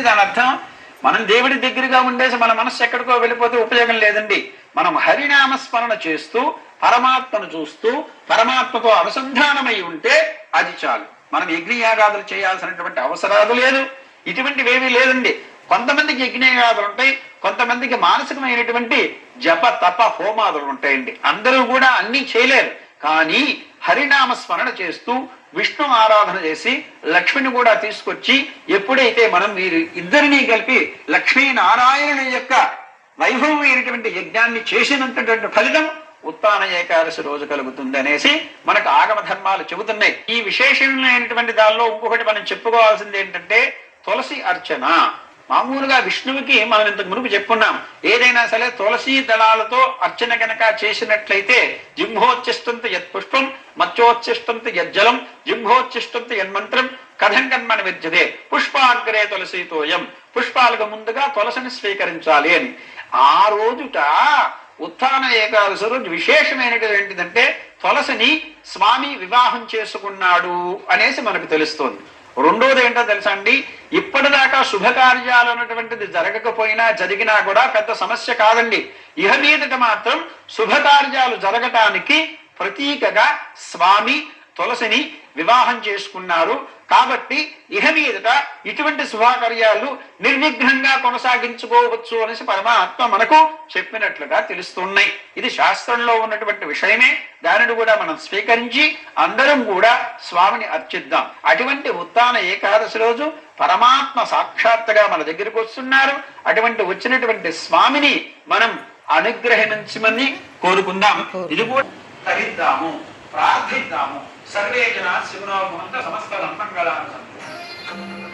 ఏమిటండి దాని అర్థం? మనం దేవుడి దగ్గరగా ఉండేసి మన మనస్సు ఎక్కడికో వెళ్ళిపోతే ఉపయోగం లేదండి. మనం హరినామస్మరణ చేస్తూ పరమాత్మను చూస్తూ పరమాత్మతో అనుసంధానమై ఉంటే అది చాలు. మనం యజ్ఞయాగాదులు చేయాల్సినటువంటి అవసరాలు లేదు. ఇటువంటివేమీ లేదండి. కొంతమందికి యజ్ఞయాగాదులు ఉంటాయి కొంతమందికి మానసికమైనటువంటి జప తప హోమాదులు ఉంటాయండి. అందరూ కూడా అన్ని చేయలేరు. కానీ హరినామ స్మరణ చేస్తూ విష్ణు ఆరాధన చేసి లక్ష్మిని కూడా తీసుకొచ్చి ఎప్పుడైతే మనం వీరి ఇద్దరినీ కలిపి లక్ష్మీ నారాయణుని యొక్క వైభవమైనటువంటి యజ్ఞాన్ని చేసినంతటువంటి ఫలితం ఉత్తాన ఏకాదశి రోజు కలుగుతుంది అనేసి మనకు ఆగమ ధర్మాలు చెబుతున్నాయి. ఈ విశేషమైనటువంటి దానిలో ఇంకొకటి మనం చెప్పుకోవాల్సింది ఏంటంటే తులసి అర్చన. మామూలుగా విష్ణువుకి మనం ఇంతకు మునుపు చెప్పుకున్నాం. ఏదైనా సరే తులసి దళాలతో అర్చన గనక చేసినట్లయితే జింహోచ్చిష్టంత యత్ పుష్పం మత్స్యోచ్చిష్టంత యజ్జలం జింహోచ్చిష్టంత యన్మంత్రం కథం కన్మన విద్యతే. పుష్పాగ్రే తులసితోయం పుష్పాలకు ముందుగా తులసిని స్వీకరించాలి అని. ఆ రోజుట ఉత్థాన ఏకాదశి రోజు విశేషమైనది ఏంటిదంటే తులసిని స్వామి వివాహం చేసుకున్నాడు అనేసి మనకు తెలుస్తోంది. రెండోది ఏంటో తెలుసా అండి? ఇప్పటిదాకా శుభకార్యాలు అన్నటువంటిది జరగకపోయినా జరిగినా కూడా పెద్ద సమస్య కాదండి. ఇహ మీదట మాత్రం శుభకార్యాలు జరగటానికి ప్రతీకగా స్వామి తులసిని వివాహం చేసుకున్నారు. కాబట్టి ఇహ మీదట ఇటువంటి శుభకార్యాలు నిర్విఘ్నంగా కొనసాగించుకోవచ్చు అనేసి పరమాత్మ మనకు చెప్పినట్లుగా తెలుస్తున్నాయి. ఇది శాస్త్రంలో ఉన్నటువంటి విషయమే. దానిని కూడా మనం స్వీకరించి అందరం కూడా స్వామిని అర్చిద్దాం. అటువంటి ఉత్తాన ఏకాదశి రోజు పరమాత్మ సాక్షాత్తుగా మన దగ్గరికి వస్తున్నారు. అటువంటి వచ్చినటువంటి స్వామిని మనం అనుగ్రహించమని కోరుకుందాం. ఇది కూడా తరిద్దాము ప్రార్థిద్దాము. సర్వే జనా శివనామంత సమస్త మంగళాన్ని